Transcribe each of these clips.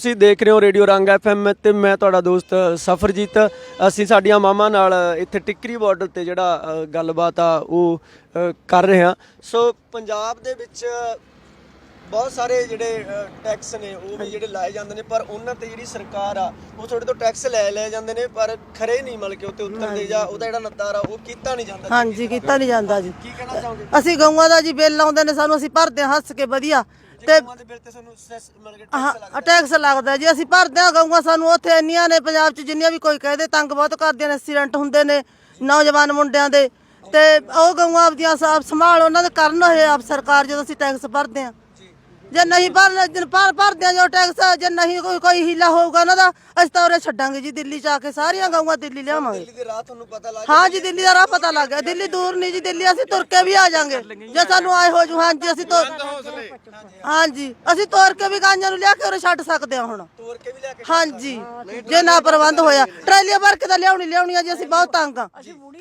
ਤੁਸੀਂ ਦੇਖ ਰਹੇ ਹੋ ਰੇਡੀਓ ਰੰਗ ਐਫਐਮ ਤੇ ਮੈਂ ਤੁਹਾਡਾ ਦੋਸਤ ਸਫਰਜੀਤ। ਅਸੀਂ ਸਾਡੀਆਂ ਮਾਮਾ ਨਾਲ ਇੱਥੇ ਟਿੱਕਰੀ ਬਾਰਡਰ ਤੇ ਜਿਹੜਾ ਗੱਲਬਾਤ ਆ ਉਹ ਕਰ ਰਹੇ ਹਾਂ। ਸੋ ਪੰਜਾਬ ਦੇ ਵਿੱਚ ਬਹੁਤ ਸਾਰੇ ਜਿਹੜੇ ਟੈਕਸ ਨੇ ਉਹ ਵੀ ਜਿਹੜੇ ਲਾਏ ਜਾਂਦੇ ਨੇ ਪਰ ਉਹਨਾਂ ਤੇ ਜਿਹੜੀ ਸਰਕਾਰ ਆ ਉਹ ਤੁਹਾਡੇ ਤੋਂ ਟੈਕਸ ਲੈ ਲੈ ਜਾਂਦੇ ਨੇ ਪਰ ਖਰੇ ਨਹੀਂ ਮਤਲਬ ਕਿ ਉੱਤੇ ਉਤਰਦੇ ਜਾਂ ਉਹਦਾ ਜਿਹੜਾ ਨੱਤਾਰ ਆ ਉਹ ਕੀਤਾ ਨਹੀਂ ਜਾਂਦਾ। ਹਾਂਜੀ ਕੀਤਾ ਨਹੀਂ ਜਾਂਦਾ ਜੀ। ਕੀ ਕਹਿਣਾ ਚਾਹੋਗੇ? ਅਸੀਂ ਗਊਆਂ ਦਾ ਜੀ ਬਿੱਲ ਲਾਉਂਦੇ ਨੇ ਸਾਨੂੰ ਅਸੀਂ ਭਰਦੇ ਹੱਸ ਕੇ ਵਧੀਆ। ਤੇ ਗਊਆਂ ਦੇ ਬਿੱਲ ਤੇ ਸਾਨੂੰ ਸੈਸ ਮਤਲਬ ਕਿ ਹਾਂ ਟੈਕਸ ਲੱਗਦਾ ਜੀ। ਅਸੀਂ ਭਰਦੇ ਹਾਂ ਗਊਆਂ ਸਾਨੂੰ ਉੱਥੇ ਇੰਨੀਆਂ ਨੇ ਪੰਜਾਬ 'ਚ ਜਿੰਨੀਆਂ ਵੀ ਕੋਈ ਕਹਦੇ ਤੰਗ ਬਹੁਤ ਕਰਦੀਆਂ ਨੇ ਐਕਸੀਡੈਂਟ ਹੁੰਦੇ ਨੇ ਨੌਜਵਾਨ ਮੁੰਡਿਆਂ ਦੇ। ਤੇ ਉਹ ਗਊਆਂ ਆਪਦੀਆਂ ਸਾਫ਼ ਸੰਭਾਲ ਉਹਨਾਂ ਦੇ ਕਰਨ ਹੋਏ ਆਪ ਸਰਕਾਰ ਜਦੋਂ ਅਸੀਂ ਟੈਕਸ ਭਰਦੇ ਹਾਂ। ਜੇ ਨਹੀਂ ਭਰ ਜਨ ਭਰ ਭਰਦੇ ਹਾਂ ਜੋ ਟੈਕਸ ਜੇ ਨਹੀਂ ਕੋਈ ਕੋਈ ਹੀਲਾ ਹੋਊਗਾ ਉਹਨਾਂ ਦਾ ਅਸੀਂ ਤਾਂ ਉਰੇ ਛੱਡਾਂਗੇ ਜੀ ਦਿੱਲੀ ਜਾ ਕੇ ਸਾਰੀਆਂ ਗਊਆਂ ਦਿੱਲੀ ਲਿਆਵਾਂਗੇ। ਦਿੱਲੀ ਦੀ ਰਾਹ ਤੁਹਾਨੂੰ ਪਤਾ ਲੱਗ ਹਾਂ ਜੀ ਦਿੱਲੀ ਦਾ ਰਾਹ ਪਤਾ ਲੱਗ ਗਿਆ ਦਿੱਲੀ ਦੂਰ ਨਹੀਂ ਜੀ ਦਿੱਲੀ ਅਸੀਂ ਤੁਰ ਕੇ ਵੀ ਆ ਜਾਾਂਗੇ। ਜੇ ਸਾਨੂੰ ਆਏ ਹੋ ਜੂ ਹਾਂਜੀ ਅਸੀਂ ਤੁਰ ਹਾਂਜੀ ਅਸੀਂ ਤੁਰ ਕੇ ਵੀ ਗਾਂਜਾਂ ਨੂੰ ਲਿਆ ਕੇ ਉਰੇ ਛੱਡ ਸਕਦੇ ਹਾਂ ਹੁਣ। ਤੋਰ ਕੇ ਵੀ ਲਿਆ ਕੇ ਹਾਂਜੀ ਜੇ ਨਾ ਪ੍ਰਬੰਧ ਹੋਇਆ ਟਰਾਲੀਆਂ ਭਰ ਕੇ ਤਾਂ ਲਿਆਉਣੀ ਲਿਆਉਣੀ ਆ ਜੀ ਅਸੀਂ ਬਹੁਤ ਤੰਗ ਆ।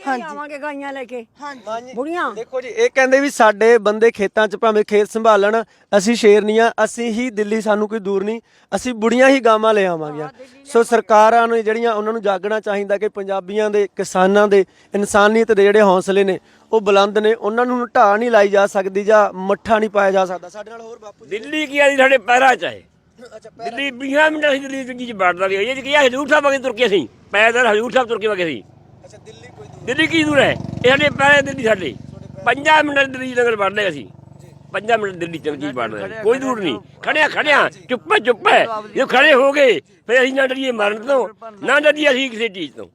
ਹਾਂਜੀ ਆਵਾਂਗੇ ਗਾਈਆਂ ਲੈ ਕੇ। ਹਾਂਜੀ ਬੁੜੀਆਂ। ਦੇਖੋ ਜੀ ਇਹ ਕਹਿੰਦੇ ਵੀ ਸਾਡੇ ਬੰਦੇ ਖੇਤਾਂ 'ਚ ਭਾਵੇਂ ਖੇਤ ਸੰਭਾਲਣ ਅਸੀਂ ਸ਼ੇਰਨੀਆਂ ਅਸੀਂ ਹੀ ਦਿੱਲੀ ਸਾਨੂੰ ਕੋਈ ਦੂਰ ਨਹੀਂ ਅਸੀਂ ਬੁੜੀਆਂ ਹੀ ਗਾਵਾਂ ਲੈ ਆਵਾਂਗੇ ਸੋ ਸਰਕਾਰਾਂ ਨੂੰ ਜਿਹੜੀਆਂ ਉਹਨਾਂ ਨੂੰ ਜਾਗਣਾ ਚਾਹੀਦਾ ਕਿ ਪੰਜਾਬੀਆਂ ਦੇ ਕਿਸਾਨਾਂ ਦੇ ਇਨਸਾਨੀਅਤ ਦੇ ਜਿਹੜੇ ਹੌਸਲੇ ਨੇ ਉਹ ਬੁਲੰਦ ਨੇ ਉਹਨਾਂ ਨੂੰ ਢਾਹ ਨਹੀਂ ਲਾਈ ਜਾ ਸਕਦੀ ਜਾਂ ਮੱਠਾ ਨਹੀਂ ਪਾਇਆ ਜਾ ਸਕਦਾ। ਸਾਡੇ ਨਾਲ ਹੋਰ ਬਾਪੂ ਜੀ। ਦਿੱਲੀ ਕੀ ਆ ਜੀ ਸਾਡੇ ਪੈਰਾਂ 'ਚ ਹੈ ਅੱਛਾ ਦਿੱਲੀ 20 ਮਿੰਟ ਅਸੀਂ ਦਿੱਲੀ ਚੰਗੀ ਚ ਵੜਦਾ ਵੀ ਇਹ ਕੀ ਆ ਹਜੂਰ ਸਾਹਿਬ ਵਗੇ ਤੁਰ ਕੇ ਅਸੀਂ ਪੈਦਲ ਹਜੂਰ ਸਾਹਿਬ ਤੁਰ ਕੇ ਵਗੇ ਸੀ ਅੱਛਾ ਦਿੱਲੀ ਕੋਈ ਦੂਰ ਦਿੱਲੀ ਕੀ ਦੂਰ ਹੈ? ਇਹ ਸਾਡੇ ਪੈਰੇ ਦਿੱਲੀ ਸਾਡੇ। 5 ਮਿੰਟ ਦਿੱਲੀ ਨਗਰ ਵੜਦੇ ਅਸੀਂ। 5 ਮਿੰਟ ਦਿੱਲੀ ਚੰਗੀ ਵੜਦੇ ਕੋਈ ਦੂਰ ਨਹੀਂ। ਖੜਿਆ ਖੜਿਆ। ਚੁੱਪ ਚੁੱਪ ਜੇ। ਖੜੇ ਹੋ ਗਏ ਫਿਰ ਅਸੀਂ ਨਾ ਡਰੀਏ ਮਰਨ ਤੋਂ ਨਾ ਡਰੀਏ ਅਸੀਂ ਕਿਸੇ ਚੀਜ਼ ਤੋਂ।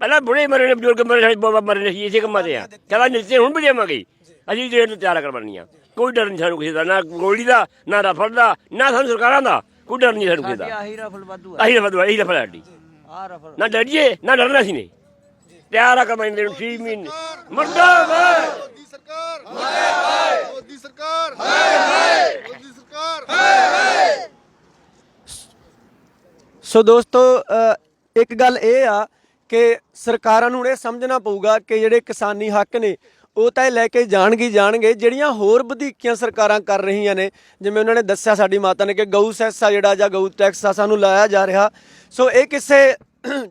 ਪਹਿਲਾਂ ਬੁੜੇ ਮਰੇ ਨੇ ਬਜ਼ੁਰਗ ਮਰੇ ਸਾਡੇ ਬਾਬਾ ਮਰੇ ਨੇ ਇਸੇ ਕੰਮਾਂ ਤੇ ਆ। ਚਲਾ ਨਿਸ਼ਚੇ ਹੁਣ ਵੀ ਜਾਵਾਂਗੇ ਅਸੀਂ ਜੇਲ੍ਹ ਤੋਂ ਤਿਆਰ ਕਰਵਾਉਣੀਆਂ ਕੋਈ ਡਰ ਨਹੀਂ ਸਾਨੂੰ ਕਿਸੇ ਦਾ ਨਾ ਗੋਲੀ ਦਾ ਨਾ ਰਫਲ ਦਾ ਨਾ ਸਾਨੂੰ ਸਰਕਾਰਾਂ ਦਾ। ਕੋਈ ਡਰ ਨਹੀਂ ਸਾਨੂੰ ਕਿਸੇ ਦਾ। ਆਹੀ ਰਫਲ ਵਾਧੂ ਆਹੀ ਰਫਲ ਆਹੀ ਰਫਲ ਆਡੀ ਆ ਰਫਲ। ਨਾ ਡਰੀਏ ਨਾ ਡਰਨਾ ਸੀ ਨੇ ਤਿਆਰ ਆ ਕਮਾਈਂਦੇ ਨੂੰ 6 ਮਹੀਨੇ। ਮੁਰਦਾਬਾਦ! ਸਰਕਾਰ। ਹਾਏ ਹਾਏ। ਮੋਦੀ ਸਰਕਾਰ। ਹਾਏ ਹਾਏ। ਮੋਦੀ ਸਰਕਾਰ। ਸੋ ਦੋਸਤੋ ਇੱਕ ਗੱਲ ਇਹ ਆ ਕਿ ਸਰਕਾਰਾਂ ਨੂੰ ਇਹ ਸਮਝਣਾ ਪਊਗਾ ਕਿ ਜਿਹੜੇ ਕਿਸਾਨੀ ਹੱਕ ਨੇ ਉਹ ਤਾਂ ਇਹ ਲੈ ਕੇ ਜਾਣਗੇ ਜਾਣਗੇ। ਜਿਹੜੀਆਂ ਹੋਰ ਵਧੀਕੀਆਂ ਸਰਕਾਰਾਂ ਕਰ ਰਹੀਆਂ ਨੇ ਜਿਵੇਂ ਉਹਨਾਂ ਨੇ ਦੱਸਿਆ ਸਾਡੀ ਮਾਤਾ ਨੇ ਕਿ ਗਊ ਸੈਸ ਆ ਜਿਹੜਾ ਜਾਂ ਗਊ ਟੈਕਸ ਆ ਸਾਨੂੰ ਲਾਇਆ ਜਾ ਰਿਹਾ। ਸੋ ਇਹ ਕਿਸੇ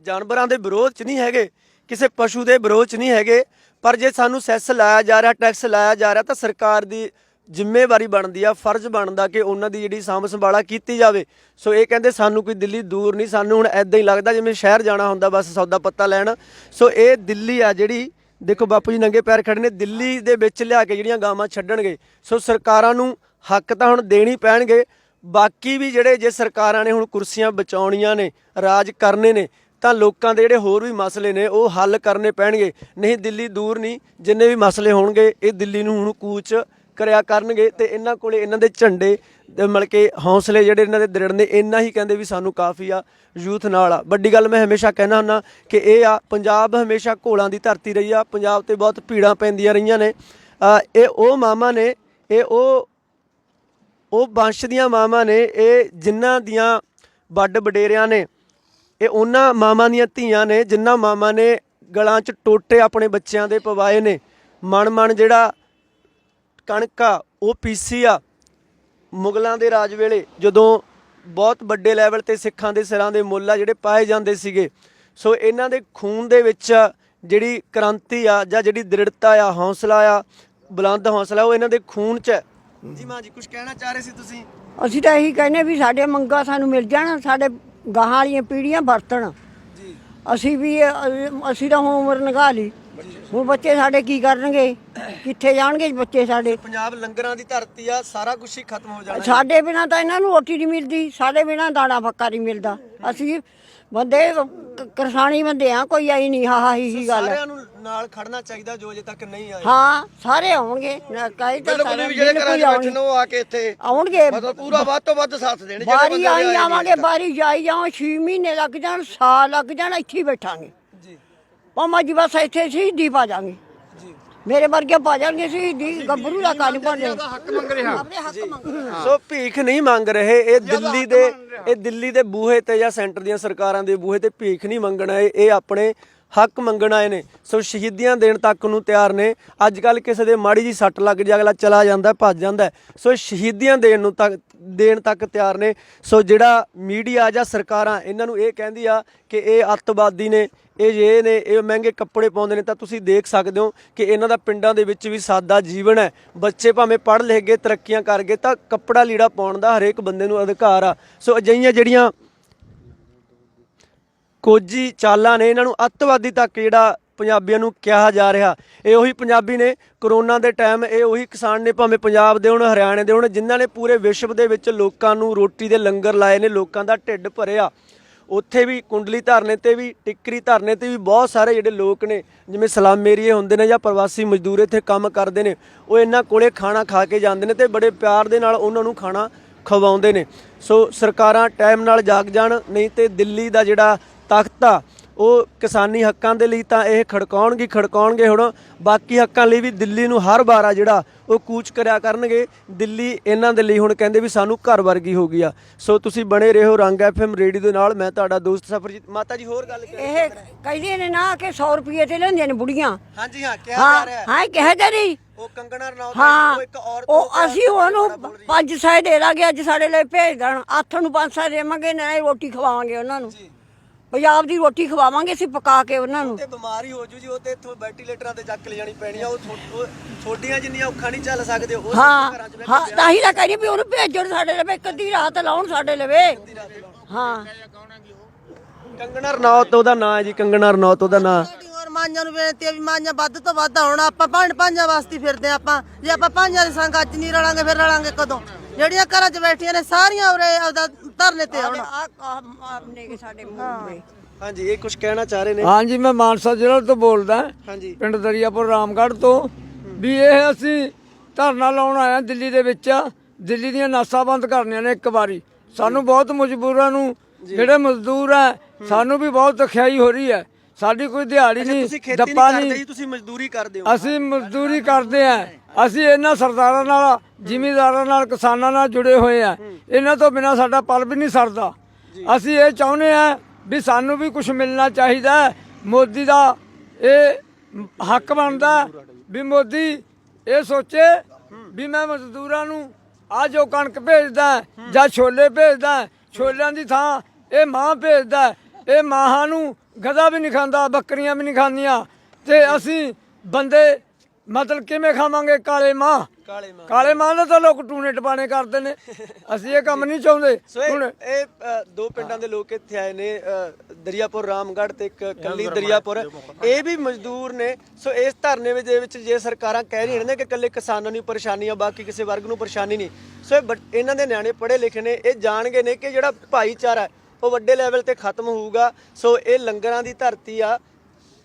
ਜਾਨਵਰਾਂ ਦੇ ਵਿਰੋਧ 'ਚ ਨਹੀਂ ਹੈਗੇ ਕਿਸੇ ਪਸ਼ੂ ਦੇ ਵਿਰੋਧ 'ਚ ਨਹੀਂ ਹੈਗੇ। ਪਰ ਜੇ ਸਾਨੂੰ ਸੈਸ ਲਾਇਆ ਜਾ ਰਿਹਾ, ਟੈਕਸ ਲਾਇਆ ਜਾ ਰਿਹਾ, ਤਾਂ ਸਰਕਾਰ ਦੀ ਜ਼ਿੰਮੇਵਾਰੀ ਬਣਦੀ ਆ, ਫਰਜ਼ ਬਣਦਾ ਕਿ ਉਹਨਾਂ ਦੀ ਜਿਹੜੀ ਸਾਂਭ ਸੰਭਾਲਾ ਕੀਤੀ ਜਾਵੇ। ਸੋ ਇਹ ਕਹਿੰਦੇ ਸਾਨੂੰ ਕੋਈ ਦਿੱਲੀ ਦੂਰ ਨਹੀਂ, ਸਾਨੂੰ ਹੁਣ ਐਦਾਂ ਹੀ ਲੱਗਦਾ ਜਿਵੇਂ ਸ਼ਹਿਰ ਜਾਣਾ ਹੁੰਦਾ, ਬਸ ਸੌਦਾ ਪੱਤਾ ਲੈਣ। ਸੋ ਇਹ ਦਿੱਲੀ ਆ ਜਿਹੜੀ, ਦੇਖੋ ਬਾਪੂ ਜੀ ਨੰਗੇ ਪੈਰ ਖੜੇ ਨੇ, ਦਿੱਲੀ ਦੇ ਵਿੱਚ ਲਿਆ ਕੇ ਜਿਹੜੀਆਂ ਗਾਵਾਂ ਛੱਡਣਗੇ। ਸੋ ਸਰਕਾਰਾਂ ਨੂੰ ਹੱਕ ਤਾਂ ਹੁਣ ਦੇਣੀ ਪੈਣਗੇ, ਬਾਕੀ ਵੀ ਜਿਹੜੇ ਜੇ ਸਰਕਾਰਾਂ ਨੇ ਹੁਣ ਕੁਰਸੀਆਂ ਬਚਾਉਣੀਆਂ ਨੇ, ਰਾਜ ਕਰਨੇ ਨੇ ਤਾਂ ਲੋਕਾਂ ਦੇ ਜਿਹੜੇ ਹੋਰ ਵੀ ਮਸਲੇ ਨੇ ਉਹ ਹੱਲ ਕਰਨੇ ਪੈਣਗੇ। ਨਹੀਂ, ਦਿੱਲੀ ਦੂਰ ਨਹੀਂ, ਜਿੰਨੇ ਵੀ ਮਸਲੇ ਹੋਣਗੇ, ਇਹ ਦਿੱਲੀ ਨੂੰ ਹੁਣ ਕੂਚ ਕਰਿਆ ਕਰਨਗੇ ਤੇ ਇਹਨਾਂ ਕੋਲੇ ਇਹਨਾਂ ਦੇ ਝੰਡੇ ਤੇ ਮਤਲਬ ਕਿ ਹੌਸਲੇ ਜਿਹੜੇ ਇਹਨਾਂ ਦੇ ਦ੍ਰਿੜ ਨੇ, ਇੰਨਾ ਹੀ ਕਹਿੰਦੇ ਵੀ ਸਾਨੂੰ ਕਾਫੀ ਆ ਯੂਥ ਨਾਲ ਆ। ਵੱਡੀ ਗੱਲ ਮੈਂ ਹਮੇਸ਼ਾ ਕਹਿਣਾ ਹੁੰਦਾ ਕਿ ਇਹ ਆ, ਪੰਜਾਬ ਹਮੇਸ਼ਾ ਘੋਲਾਂ ਦੀ ਧਰਤੀ ਰਹੀ ਆ, ਪੰਜਾਬ ਤੇ ਬਹੁਤ ਭੀੜਾਂ ਪੈਂਦੀਆਂ ਰਹੀਆਂ ਨੇ। ਇਹ ਉਹ ਮਾਮਾ ਨੇ, ਇਹ ਉਹ ਉਹ ਵੰਸ਼ ਦੀਆਂ ਮਾਵਾਂ ਨੇ, ਇਹ ਜਿਨ੍ਹਾਂ ਦੀਆਂ ਵੱਡ ਵਡੇਰਿਆਂ ਨੇ ਇਹ ਉਹਨਾਂ ਮਾਵਾਂ ਦੀਆਂ ਧੀਆਂ ਨੇ ਜਿਨ੍ਹਾਂ ਮਾਵਾਂ ਨੇ ਗਲਾਂ 'ਚ ਟੋਟੇ ਆਪਣੇ ਬੱਚਿਆਂ ਦੇ ਪਵਾਏ ਨੇ। ਮਨ ਮਨ ਜਿਹੜਾ ਕਣਕ ਆ, ਉਹ ਪੀਸੀ ਆ ਮੁਗਲਾਂ ਦੇ ਰਾਜ ਵੇਲੇ, ਜਦੋਂ ਬਹੁਤ ਵੱਡੇ ਲੈਵਲ ਤੇ ਸਿੱਖਾਂ ਦੇ ਸਿਰਾਂ ਦੇ ਮੁੱਲ ਆ ਜਿਹੜੇ ਪਾਏ ਜਾਂਦੇ ਸੀਗੇ। ਸੋ ਇਹਨਾਂ ਦੇ ਖੂਨ ਦੇ ਵਿੱਚ ਜਿਹੜੀ ਕ੍ਰਾਂਤੀ ਆ ਜਾਂ ਜਿਹੜੀ ਦ੍ਰਿੜਤਾ ਆ, ਹੌਸਲਾ ਆ, ਬੁਲੰਦ ਹੌਸਲਾ, ਉਹ ਇਹਨਾਂ ਦੇ ਖੂਨ 'ਚ ਹੈ ਜੀ ਮਾਂ ਜੀ ਕੁਝ ਕਹਿਣਾ ਚਾਹ ਰਹੇ ਸੀ ਤੁਸੀਂ? ਅਸੀਂ ਤਾਂ ਇਹੀ ਕਹਿੰਦੇ ਵੀ ਸਾਡੇ ਮੰਗਾ ਸਾਨੂੰ ਮਿਲ ਜਾਣ, ਸਾਡੇ ਗਾਹਾਂ ਵਾਲੀਆਂ ਪੀੜ੍ਹੀਆਂ ਵਰਤਣ। ਜੀ। ਅਸੀਂ ਵੀ ਅ, ਅਸੀਂ ਤਾਂ ਹੁਣ ਉਮਰ ਨਿਭਾ ਲਈ। ਹੁਣ ਬੱਚੇ ਸਾਡੇ ਕੀ ਕਰਨਗੇ? ਕਿੱਥੇ ਜਾਣਗੇ ਬੱਚੇ ਸਾਡੇ? ਪੰਜਾਬ ਲੰਗਰਾਂ ਦੀ ਧਰਤੀ ਆ ਸਾਰਾ ਕੁਝ ਹੀ ਖਤਮ ਹੋ ਜਾਣਾ। ਸਾਡੇ ਬਿਨਾ ਤਾਂ ਇਹਨਾਂ ਨੂੰ ਰੋਟੀ ਨਹੀਂ ਮਿਲਦੀ ਸਾਡੇ ਬਿਨਾ ਦਾਣਾ ਫੱਕਾ ਨਹੀਂ ਮਿਲਦਾ। ਅਸੀਂ ਬੰਦੇ ਕ- ਕਿਸਾਨੀ ਬੰਦੇ ਆ ਕੋਈ ਆਈ ਨਹੀਂ ਹਾ ਹਾ ਹੀ ਹੀ ਗੱਲ ਸਾਰਿਆਂ ਨੂੰ ਨਾਲ ਖੜਨਾ ਚਾਹੀਦਾ ਜੋ ਅਜੇ ਤੱਕ ਨਹੀਂ ਆਏ ਹਾਂ ਸਾਰੇ ਆਉਣਗੇ। ਨਾ ਕਹੀ ਤਾਂ ਬਿਲਕੁਲ ਸਾਰੇ ਵੀ ਜਿਹੜੇ ਘਰਾਂ 'ਚ ਬਿਲਕੁਲ ਬੈਠੇ ਨੇ ਆ ਕੇ ਇੱਥੇ ਆਉਣਗੇ। ਮਤਲਬ ਪੂਰਾ ਵੱਧ ਤੋਂ ਵੱਧ ਸਾਥ ਦੇਣ ਜਿਹੜੇ ਬਾਰੀ ਬੰਦੇ ਆਈ ਆਏ ਜਾਵਾਂਗੇ ਬਾਰੀ ਜਾਈ ਜਾਵਾਂ 6 ਮਹੀਨੇ ਲੱਗ ਜਾਣ ਸਾਲ ਲੱਗ ਜਾਣ ਇੱਥੇ ਹੀ ਬੈਠਾਂਗੇ। ਜੀ। ਪਾਮਾ ਜੀ ਬਸ ਇੱਥੇ ਸ਼ਹੀਦੀ ਪਾ ਜਾਾਂਗੇ ਜੀ। ਮੇਰੇ ਵਰਗੇ ਪਾ ਜਾਣਗੇ ਸ਼ਹੀਦੀ ਗੱਭਰੂ ਦਾ ਕੰਨ ਪਾਣੇ ਹੱਕ ਮੰਗ ਰਿਹਾ ਆਪਣੇ ਹੱਕ ਮੰਗ ਸੋ ਭੀਖ ਨਹੀਂ ਮੰਗ ਰਹੇ ਇਹ ਦਿੱਲੀ ਦੇ ਇਹ ਦਿੱਲੀ ਦੇ ਬੂਹੇ ਤੇ ਜਾਂ ਸੈਂਟਰ ਦੀਆਂ ਸਰਕਾਰਾਂ ਦੇ ਬੂਹੇ ਤੇ ਭੀਖ ਨਹੀਂ ਮੰਗਣਾ ਇਹ ਆਪਣੇ ਹੱਕ ਮੰਗਣ ਆਏ ਨੇ। ਸੋ ਸ਼ਹੀਦੀਆਂ ਦੇਣ ਤੱਕ ਨੂੰ ਤਿਆਰ ਨੇ। ਅੱਜ ਕੱਲ ਕਿਸੇ ਦੇ ਮਾੜੀ ਜੀ ਸੱਟ ਲੱਗ ਜੇ, ਅਗਲਾ ਚਲਾ ਜਾਂਦਾ, ਭੱਜ ਜਾਂਦਾ। ਸੋ ਸ਼ਹੀਦੀਆਂ ਦੇਣ ਨੂੰ ਤੱਕ, ਦੇਣ ਤੱਕ ਤਿਆਰ ਨੇ। ਸੋ ਜਿਹੜਾ ਮੀਡੀਆ ਜਾਂ ਸਰਕਾਰਾਂ ਇਹਨਾਂ ਨੂੰ ਇਹ ਕਹਿੰਦੀ ਆ ਕਿ ਇਹ ਅੱਤਵਾਦੀ ਨੇ, ਇਹ ਜੇ ਨੇ, ਇਹ ਮਹਿੰਗੇ ਕੱਪੜੇ ਪਾਉਂਦੇ ਨੇ, ਤਾਂ ਤੁਸੀਂ ਦੇਖ ਸਕਦੇ ਹੋ ਕਿ ਇਹਨਾਂ ਦਾ ਪਿੰਡਾਂ ਦੇ ਵਿੱਚ ਵੀ ਸਾਦਾ ਜੀਵਨ ਹੈ। ਬੱਚੇ ਭਾਵੇਂ ਪੜ੍ਹ ਲਿਖ ਗਏ, ਤਰੱਕੀਆਂ ਕਰ ਗਏ, ਤਾਂ ਕੱਪੜਾ ਲੀੜਾ ਪਾਉਣ ਦਾ ਹਰੇਕ ਬੰਦੇ ਨੂੰ ਅਧਿਕਾਰ ਆ। ਸੋ ਅਜਿਹੀਆਂ ਜਿਹੜੀਆਂ ਕੋਝੀ ਚਾਲਾਂ ਨੇ, ਇਹਨਾਂ ਨੂੰ ਅੱਤਵਾਦੀ ਤੱਕ ਜਿਹੜਾ ਪੰਜਾਬੀਆਂ ਨੂੰ ਕਿਹਾ ਜਾ ਰਿਹਾ। ਇਹ ਉਹੀ ਪੰਜਾਬੀ ਨੇ, ਕਰੋਨਾ ਦੇ ਟਾਈਮ ਇਹ ਉਹੀ ਕਿਸਾਨ ਨੇ, ਭਾਵੇਂ ਪੰਜਾਬ ਦੇ ਹੋਣ, ਹਰਿਆਣੇ ਦੇ ਹੋਣ, ਜਿਨ੍ਹਾਂ ਨੇ ਪੂਰੇ ਵਿਸ਼ਵ ਦੇ ਵਿੱਚ ਲੋਕਾਂ ਨੂੰ ਰੋਟੀ ਦੇ ਲੰਗਰ ਲਾਏ ਨੇ, ਲੋਕਾਂ ਦਾ ਢਿੱਡ ਭਰਿਆ। ਉੱਥੇ ਵੀ ਕੁੰਡਲੀ ਧਰਨੇ ਤੇ ਵੀ, ਟਿੱਕਰੀ ਧਰਨੇ ਤੇ ਵੀ ਬਹੁਤ ਸਾਰੇ ਜਿਹੜੇ ਲੋਕ ਨੇ, ਜਿਵੇਂ ਸਲਾਮ ਏਰੀਏ ਹੁੰਦੇ ਨੇ ਜਾਂ ਪ੍ਰਵਾਸੀ ਮਜ਼ਦੂਰ ਇੱਥੇ ਕੰਮ ਕਰਦੇ ਨੇ, ਉਹ ਇਹਨਾਂ ਕੋਲੇ ਖਾਣਾ ਖਾ ਕੇ ਜਾਂਦੇ ਨੇ ਤੇ ਬੜੇ ਪਿਆਰ ਦੇ ਨਾਲ ਉਹਨਾਂ ਨੂੰ ਖਾਣਾ ਖਵਾਉਂਦੇ ਨੇ। ਸੋ ਸਰਕਾਰਾਂ ਟਾਈਮ ਨਾਲ ਜਾਗ ਜਾਣ, ਨਹੀਂ ਤੇ ਦਿੱਲੀ ਦਾ ਜਿਹੜਾ ਤਖਤ ਆ। ਉਹ ਕਿਸਾਨੀ ਹੱਕਾਂ ਦੇ ਲਈ ਤਾਂ ਇਹ ਖੜਕਾਉਣਗੇ ਖੜਕਾਉਣਗੇ ਹੁਣ। ਬਾਕੀ ਹੱਕਾਂ ਲਈ ਵੀ ਦਿੱਲੀ ਨੂੰ ਹਰ ਵਾਰ ਆ ਜਿਹੜਾ ਉਹ ਕੂਚ ਕਰਿਆ ਕਰਨਗੇ। ਦਿੱਲੀ ਇਹਨਾਂ ਦੇ ਲਈ ਹੁਣ ਕਹਿੰਦੇ ਵੀ ਸਾਨੂੰ ਘਰ ਵਰਗੀ ਹੋ ਗਈ ਆ। ਸੋ ਤੁਸੀਂ ਬਣੇ ਰਹੋ ਰੰਗ ਐਫਐਮ ਰੇਡੀਓ ਦੇ ਨਾਲ। ਮੈਂ ਤੁਹਾਡਾ ਦੋਸਤ ਸਫਰਜੀਤ। ਮਾਤਾ ਜੀ ਹੋਰ ਗੱਲ ਕਰੀ ਇਹ ਕਹਿੰਦੇ ਨੇ ਨਾ ਕਿ 100 ਰੁਪਏ ਤੇ ਲੈਂਦੀਆਂ ਨੇ ਬੁੜੀਆਂ। ਹਾਂਜੀ ਹਾਂ ਕਿਹਾ ਜਾ ਰਿਹਾ ਹੈ। ਹਾਂ ਕਹਿ ਤੇ ਨਹੀਂ ਉਹ ਕੰਗਣਾ ਰਣੌਤ ਹਾਂ ਉਹ ਇੱਕ ਔਰਤ ਉਹ ਅਸੀਂ ਉਹਨੂੰ ਰਹੀ। ਪੰਜ ਸੌ ਦੇ ਦਾਂਗੇ ਅੱਜ ਸਾਡੇ ਲਈ ਭੇਜ ਦੇਣ। ਅੱਠ ਨੂੰ ਪੰਜ ਸੌ ਦੇਵਾਂਗੇ ਨਾਲੇ ਰੋਟੀ ਖਵਾਵਾਂਗੇ ਉਹਨਾਂ ਨੂੰ। ਪੰਜਾਬ ਦੀ ਰੋਟੀ ਖਵਾਵਾਂਗੇ ਅਸੀਂ ਪਕਾ ਕੇ ਉਹਨਾਂ ਨੂੰ। ਤੇ ਬਿਮਾਰੀ ਹੋ ਜੂ ਜੀ ਉਹ ਤੇ ਇੱਥੋਂ ਵੈਂਟੀਲੇਟਰਾਂ ਤੇ ਚੱਕ ਲੈ ਜਾਣੀ ਪੈਣੀ ਆ ਉਹ ਉਹ ਛੋਟੀਆਂ ਜਿੰਨੀਆਂ ਔਖਾ ਨਹੀਂ ਚੱਲ ਸਕਦੇ ਉਹ ਹਾਂ ਘਰਾਂ 'ਚ ਹਾਂ ਤਾਂ ਹੀ ਤਾਂ ਕਹਿੰਦੀ ਵੀ ਉਹਨੂੰ ਭੇਜੋ ਸਾਡੇ ਲਵੇ ਇੱਕ ਅੱਧੀ ਰਾਤ ਲਾਉਣ ਸਾਡੇ ਲਵੇ। ਹਾਂ ਕੰਗਣਾ ਰਣੌਤ ਉਹਦਾ ਨਾਂ ਹੈ ਜੀ ਕੰਗਣਾ ਰਣੌਤ ਉਹਦਾ ਨਾਂ। ਸਾਡੀ ਹੋਰ ਮਾਂਝਾਂ ਨੂੰ ਬੇਨਤੀ ਹੈ ਵੀ ਮਾਂਝਾਂ ਵੱਧ ਤੋਂ ਵੱਧ ਆਉਣ ਆਪਾਂ ਪੰਜ ਪੰਜਾਂ ਵਾਸਤੇ ਫਿਰਦੇ ਹਾਂ ਆਪਾਂ। ਜੇ ਆਪਾਂ ਪੰਜਾਂ ਦੇ ਸੰਗ ਅੱਜ ਨਹੀਂ ਰਲਾਂਗੇ ਫਿਰ ਰਲਾਂਗੇ ਕਦੋਂ? ਜਿਹੜੀਆਂ ਘਰਾਂ 'ਚ ਬੈਠੀਆਂ ਨੇ ਸਾਰੀਆਂ ਉਰੇ ਆਪਦਾ ਧਰਨੇ ਤੇ ਆਉਣ। ਆ ਆਪਨੇ ਕੇ ਸਾਡੇ ਮੂੰਹ ਤੇ। ਹਾਂਜੀ ਇਹ ਕੁਝ ਕਹਿਣਾ ਚਾਹ ਰਹੇ ਨੇ? ਹਾਂਜੀ ਮੈਂ ਮਾਨਸਾ ਜ਼ਿਲ੍ਹਾ ਤੋਂ ਬੋਲਦਾ। ਹਾਂਜੀ। ਪਿੰਡ ਦਰੀਆਪੁਰ ਰਾਮਗੜ੍ਹ ਤੋਂ। ਵੀ ਇਹ ਅਸੀਂ ਧਰਨਾ ਲਾਉਣ ਆਇਆ ਦਿੱਲੀ ਦੇ ਵਿੱਚ। ਦਿੱਲੀ ਦੀਆਂ ਨਾਸਾਂ ਬੰਦ ਕਰਨੀਆਂ ਨੇ ਇੱਕ ਵਾਰੀ। ਸਾਨੂੰ ਬਹੁਤ ਮਜਬੂਰਾਂ ਨੂੰ ਜਿਹੜੇ ਮਜ਼ਦੂਰ ਆ ਸਾਨੂੰ ਵੀ ਬਹੁਤ ਤਖਿਆਈ ਹੋ ਰਹੀ ਹੈ। ਸਾਡੀ ਕੋਈ ਦਿਹਾੜੀ ਤੁਸੀਂ ਨਹੀਂ ਖੇਤੀ ਦੱਪਾ ਨਹੀਂ ਤੁਸੀਂ ਮਜ਼ਦੂਰੀ ਕਰਦੇ ਹੋ। ਅਸੀਂ ਮਜ਼ਦੂਰੀ ਕਰਦੇ ਆ ਅਸੀਂ ਇਹਨਾਂ ਸਰਦਾਰਾਂ ਨਾਲ ਜ਼ਿਮੀਂਦਾਰਾਂ ਨਾਲ ਕਿਸਾਨਾਂ ਨਾਲ ਜੁੜੇ ਹੋਏ ਆ। ਇਹਨਾਂ ਤੋਂ ਬਿਨਾ ਸਾਡਾ ਪਲ ਵੀ ਨਹੀਂ ਸਰਦਾ। ਅਸੀਂ ਇਹ ਚਾਹੁੰਦੇ ਆ ਵੀ ਸਾਨੂੰ ਵੀ ਕੁਝ ਮਿਲਣਾ ਚਾਹੀਦਾ। ਮੋਦੀ ਦਾ ਇਹ ਹੱਕ ਬਣਦਾ ਵੀ ਮੋਦੀ ਇਹ ਸੋਚੇ ਵੀ ਮੈਂ ਮਜ਼ਦੂਰਾਂ ਨੂੰ ਆ ਜੋ ਕਣਕ ਭੇਜਦਾ ਜਾਂ ਛੋਲੇ ਭੇਜਦਾ ਛੋਲਿਆਂ ਦੀ ਥਾਂ ਇਹ ਮਾਂ ਭੇਜਦਾ। ਇਹ ਮਾਹਾਂ ਨੂੰ ਗਧਾ ਵੀ ਨਹੀਂ ਖਾਂਦਾ ਬੱਕਰੀਆਂ ਵੀ ਨਹੀਂ ਖਾਂਦੀਆਂ। ਤੇ ਅਸੀਂ ਬੰਦੇ ਮਤਲਬ ਕਿਵੇਂ ਖਾਵਾਂਗੇ? ਕਾਲੇ ਮਾਂ। ਕਾਲੇ ਮਾਂ। ਕਾਲੇ ਮਾਂ ਦਾ ਤਾਂ ਲੋਕ ਟੂਣੇ ਟਪਾਣੇ ਕਰਦੇ ਨੇ। ਅਸੀਂ ਇਹ ਕੰਮ ਨਹੀਂ ਚਾਹੁੰਦੇ। ਸੋ ਇਹ ਹੁਣ ਇਹ ਅ, ਦੋ ਪਿੰਡਾਂ ਦੇ ਲੋਕ ਇੱਥੇ ਆਏ ਨੇ ਅ, ਦਰਿਆਪੁਰ ਰਾਮਗੜ੍ਹ ਤੇ ਇੱਕ ਕੱਲੀ ਦਰਿਆਪੁਰ। ਇਹ ਵੀ ਮਜ਼ਦੂਰ ਨੇ। ਸੋ ਇਸ ਧਰਨੇ ਵਿੱਚ ਦੇ ਵਿੱਚ ਜੇ ਸਰਕਾਰਾਂ ਕਹਿ ਰਹੀਆਂ ਨੇ ਕਿ ਕੱਲੇ ਕਿਸਾਨਾਂ ਨੂੰ ਹੀ ਪਰੇਸ਼ਾਨੀ ਆ ਬਾਕੀ ਕਿਸੇ ਵਰਗ ਨੂੰ ਪਰੇਸ਼ਾਨੀ ਨਹੀਂ। ਸੋ ਇਹ ਬੱਚ- ਇਹਨਾਂ ਦੇ ਨਿਆਣੇ ਪੜ੍ਹੇ ਲਿਖੇ ਨੇ। ਇਹ ਜਾਣਗੇ ਨੇ ਕਿ ਜਿਹੜਾ ਭਾਈਚਾਰਾ ਹੈ, ਉਹ ਵੱਡੇ ਲੈਵਲ ਤੇ ਖਤਮ ਹੋਊਗਾ। ਸੋ ਇਹ ਲੰਗਰਾਂ ਦੀ ਧਰਤੀ ਆ।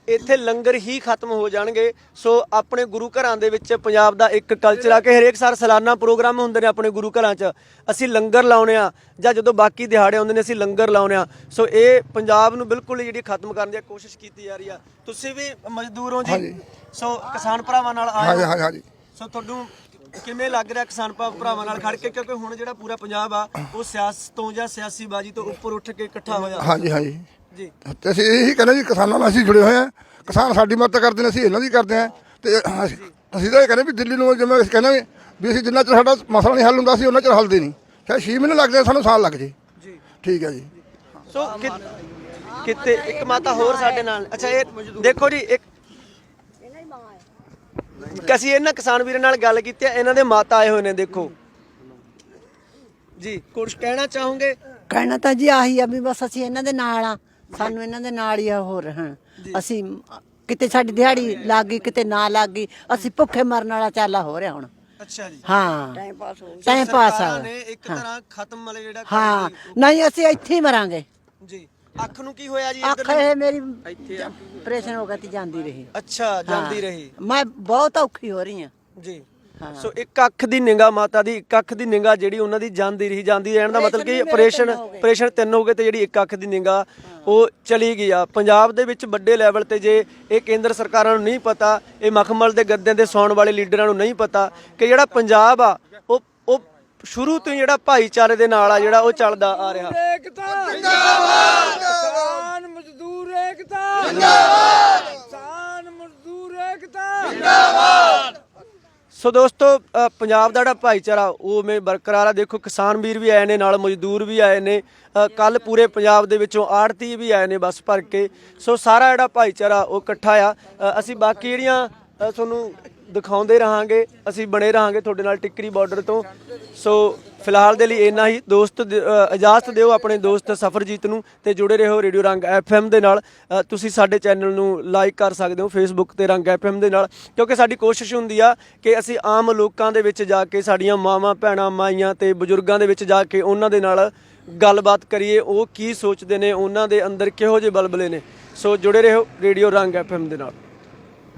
ਇੱਥੇ ਲੰਗਰ ਹੀ ਖਤਮ ਹੋ ਜਾਣਗੇ। ਸੋ ਆਪਣੇ ਗੁਰੂ ਘਰਾਂ ਦੇ ਵਿੱਚ ਪੰਜਾਬ ਦਾ ਇੱਕ ਕਲਚਰ ਆ ਕਿ ਹਰੇਕ ਸਾਲ ਸਾਲਾਨਾ ਪ੍ਰੋਗਰਾਮ ਹੁੰਦੇ ਨੇ ਆਪਣੇ ਗੁਰੂ ਘਰਾਂ 'ਚ। ਅਸੀਂ ਲੰਗਰ ਲਾਉਨੇ ਆ ਜਾਂ ਜਦੋਂ ਬਾਕੀ ਦਿਹਾੜੇ ਆਉਂਦੇ ਨੇ ਅਸੀਂ ਲੰਗਰ ਲਾਉਨੇ ਆ। ਸੋ ਇਹ ਪੰਜਾਬ ਨੂੰ ਬਿਲਕੁਲ ਜਿਹੜੀ ਖਤਮ ਕਰਨ ਦੀ ਕੋਸ਼ਿਸ਼ ਕੀਤੀ ਜਾ ਰਹੀ ਆ। ਤੁਸੀਂ ਵੀ ਮਜ਼ਦੂਰ ਹੋ ਜੀ? ਸੋ ਕਿਸਾਨ ਭਰਾਵਾਂ ਨਾਲ ਆਏ ਹਾਂਜੀ ਹੋ। ਹਾਂਜੀ ਸੋ ਤੁਹਾਨੂੰ ਕਿਵੇਂ ਲੱਗ ਰਿਹਾ ਕਿਸਾਨ ਭਰਾ- ਭਰਾਵਾਂ ਨਾਲ ਖੜ ਕੇ? ਕਿਉਂਕਿ ਹੁਣ ਜਿਹੜਾ ਪੂਰਾ ਪੰਜਾਬ ਆ ਉਹ ਸਿਆਸਤ ਤੋਂ ਜਾਂ ਸਿਆਸੀ ਬਾਜੀ ਤੋਂ ਉੱਪਰ ਉੱਠ ਕੇ ਇਕੱਠਾ ਹੋਇਆ। ਹਾਂਜੀ ਹਾਂਜੀ। ਜੀ। ਤੇ ਅਸੀਂ ਇਹੀ ਕਹਿੰਦੇ ਜੀ ਕਿਸਾਨਾਂ ਨਾਲ ਅਸੀਂ ਜੁੜੇ ਹੋਏ ਆ ਕਿਸਾਨ ਸਾਡੀ ਮਦਦ ਕਰਦੇ ਨੇ ਅਸੀਂ ਇਹਨਾਂ ਦੀ ਕਰਦੇ ਆ ਤੇ ਅਸੀਂ ਅਸੀਂ ਤਾਂ ਇਹ ਕਹਿੰਦੇ ਵੀ ਦਿੱਲੀ ਨੂੰ ਜਿਵੇਂ ਅਸੀਂ ਕਹਿੰਦੇ ਵੀ ਅਸੀਂ ਜਿੰਨਾ ਚਿਰ ਸਾਡਾ ਮਸਲਾ ਨਹੀਂ ਹੱਲ ਹੁੰਦਾ ਸੀ ਉਹਨਾਂ ਚਿਰ ਹੱਲਦੇ ਨਹੀਂ। ਚਾਹੇ 6 ਮਹੀਨੇ ਲੱਗ ਜਾਣ ਸਾਨੂੰ ਸਾਲ ਲੱਗ ਜੇ। ਜੀ। ਠੀਕ ਹੈ ਜੀ। ਸੋ ਕਿ- ਕਿਤੇ ਇੱਕ ਮਾਤਾ ਹੋਰ ਸਾਡੇ ਨਾਲ। ਅੱਛਾ ਇਹ ਦੇਖੋ ਜੀ ਇੱਕ ਅਸੀਂ ਇਹਨਾਂ ਕਿਸਾਨ ਵੀਰਾਂ ਨਾਲ ਗੱਲ ਕੀਤੀ ਹੈ ਇਹਨਾਂ ਦੇ ਮਾਤਾ ਆਏ ਹੋਏ ਨੇ ਦੇਖੋ। ਜੀ ਕੁਝ ਕਹਿਣਾ ਚਾਹੋਗੇ? ਕਹਿਣਾ ਤਾਂ ਜੀ ਆਹੀ ਆ ਵੀ ਬਸ ਅਸੀਂ ਇਹਨਾਂ ਦੇ ਨਾਲ ਆ। ਸਾਨੂੰ ਇਹਨਾਂ ਦੇ ਨਾਲ ਹੀ ਆ ਹੋ ਰਹਿਣ ਅਸੀਂ ਕਿਤੇ ਸਾਡੀ ਦਿਹਾੜੀ ਲੱਗ ਗਈ ਕਿਤੇ ਨਾ ਲੱਗ ਗਈ ਅਸੀਂ ਭੁੱਖੇ ਮਰਨ ਵਾਲਾ ਚਾਲਾ ਹੋ ਰਿਹਾ ਹੁਣ। ਅੱਛਾ ਜੀ। ਹਾਂ। ਟਾਈਮ ਪਾਸ ਹੋ ਟਾਈਮ ਪਾਸ ਸਰਕਾਰਾਂ ਆ ਨੇ ਇੱਕ ਤਰ੍ਹਾਂ ਖਤਮ ਵਾਲੇ ਜਿਹੜਾ ਹਾਂ। ਨਹੀਂ ਅਸੀਂ ਇੱਥੇ ਹੀ ਮਰਾਂਗੇ। ਜੀ। ਅੱਖ ਨੂੰ ਕੀ ਹੋਇਆ ਜੀ ਅੱਖ ਇਹ ਮੇਰੀ ਇੱਥੇ ਆ। ਆਪਰੇਸ਼ਨ ਹੋ ਗਿਆ ਤੇ ਜਾਂਦੀ ਰਹੀ। ਅੱਛਾ ਜਾਂਦੀ ਹਾਂ। ਰਹੀ। ਮੈਂ ਬਹੁਤ ਔਖੀ ਹੋ ਰਹੀ ਹਾਂ। ਜੀ। ਸੋ ਇੱਕ ਅੱਖ ਦੀ ਨਿਗਾ ਮਾਤਾ ਦੀ ਇੱਕ ਅੱਖ ਦੀ ਨਿਗਾ ਜਿਹੜੀ ਉਹਨਾਂ ਦੀ ਜਾਂਦੀ ਰਹੀ ਜਾਂਦੀ ਰਹਿਣ ਦਾ ਮਤਲਬ ਕਿ ਆਪਰੇਸ਼ਨ ਆਪਰੇਸ਼ਨ ਤਿੰਨ ਹੋ ਗਏ। ਤੇ ਜਿਹੜੀ ਇੱਕ ਅੱਖ ਦੀ ਨਿਗਾ ਉਹ ਚਲੀ ਗਈ ਆ। ਪੰਜਾਬ ਦੇ ਵਿੱਚ ਵੱਡੇ ਲੈਵਲ ਤੇ ਜੇ ਇਹ ਕੇਂਦਰ ਸਰਕਾਰਾਂ ਨੂੰ ਨਹੀਂ ਪਤਾ ਇਹ ਮਖਮਲ ਦੇ ਗੱਦਿਆਂ ਦੇ ਸੌਣ ਵਾਲੇ ਲੀਡਰਾਂ ਨੂੰ ਨਹੀਂ ਪਤਾ ਕਿ ਜਿਹੜਾ ਪੰਜਾਬ ਆ ਉਹ ਉਹ ਸ਼ੁਰੂ ਤੋਂ ਹੀ ਜਿਹੜਾ ਭਾਈਚਾਰੇ ਦੇ ਨਾਲ ਆ ਜਿਹੜਾ ਉਹ ਚੱਲਦਾ ਆ ਰਿਹਾ। ਸੋ ਦੋਸਤੋ ਅ, ਪੰਜਾਬ ਦਾ ਜਿਹੜਾ ਭਾਈਚਾਰਾ ਉਹ ਉਵੇਂ ਬਰਕਰਾਰ ਆ। ਦੇਖੋ ਕਿਸਾਨ ਵੀਰ ਵੀ ਆਏ ਨੇ ਨਾਲ ਮਜ਼ਦੂਰ ਵੀ ਆਏ ਨੇ। ਕੱਲ ਪੂਰੇ ਪੰਜਾਬ ਦੇ ਵਿੱਚੋਂ ਆੜਤੀ ਵੀ ਆਏ ਨੇ ਬੱਸ ਭਰ ਕੇ। ਸੋ ਸਾਰਾ ਜਿਹੜਾ ਭਾਈਚਾਰਾ ਉਹ ਇਕੱਠਾ ਆ। ਅ, ਅਸੀਂ ਬਾਕੀ ਜਿਹੜੀਆਂ ਅ, ਤੁਹਾਨੂੰ ਦਿਖਾਉਂਦੇ ਰਹਾਂਗੇ, ਅਸੀਂ ਬਣੇ ਰਹਾਂਗੇ ਤੁਹਾਡੇ ਨਾਲ ਟਿੱਕਰੀ ਬਾਰਡਰ ਤੋਂ। ਸੋ ਫਿਲਹਾਲ ਦੇ ਲਈ ਇੰਨਾ ਹੀ। ਦੋਸਤ ਇਜਾਜ਼ਤ ਦਿਓ ਆਪਣੇ ਦੋਸਤ ਸਫਰਜੀਤ ਨੂੰ ਤੇ ਜੁੜੇ ਰਹੋ ਰੇਡੀਓ ਰੰਗ ਐਫਐਮ ਦੇ ਨਾਲ। ਤੁਸੀਂ ਸਾਡੇ ਚੈਨਲ ਨੂੰ ਲਾਈਕ ਕਰ ਸਕਦੇ ਹੋ ਫੇਸਬੁੱਕ ਤੇ ਰੰਗ ਐਫਐਮ ਦੇ ਨਾਲ। ਕਿਉਂਕਿ ਸਾਡੀ ਕੋਸ਼ਿਸ਼ ਹੁੰਦੀ ਆ ਕਿ ਅਸੀਂ ਆਮ ਲੋਕਾਂ ਦੇ ਵਿੱਚ ਜਾ ਕੇ ਸਾਡੀਆਂ ਮਾਵਾਂ, ਭੈਣਾਂ, ਮਾਈਆਂ ਤੇ ਬਜ਼ੁਰਗਾਂ ਦੇ ਵਿੱਚ ਜਾ ਕੇ ਉਹਨਾਂ ਦੇ ਨਾਲ ਗੱਲਬਾਤ ਕਰੀਏ, ਉਹ ਕੀ ਸੋਚਦੇ ਨੇ, ਉਹਨਾਂ ਦੇ ਅੰਦਰ ਕਿਹੋ ਜਿਹੇ ਬਲਬਲੇ ਨੇ। ਸੋ ਜੁੜੇ ਰਹੋ ਰੇਡੀਓ ਰੰਗ ਐਫਐਮ ਦੇ ਨਾਲ।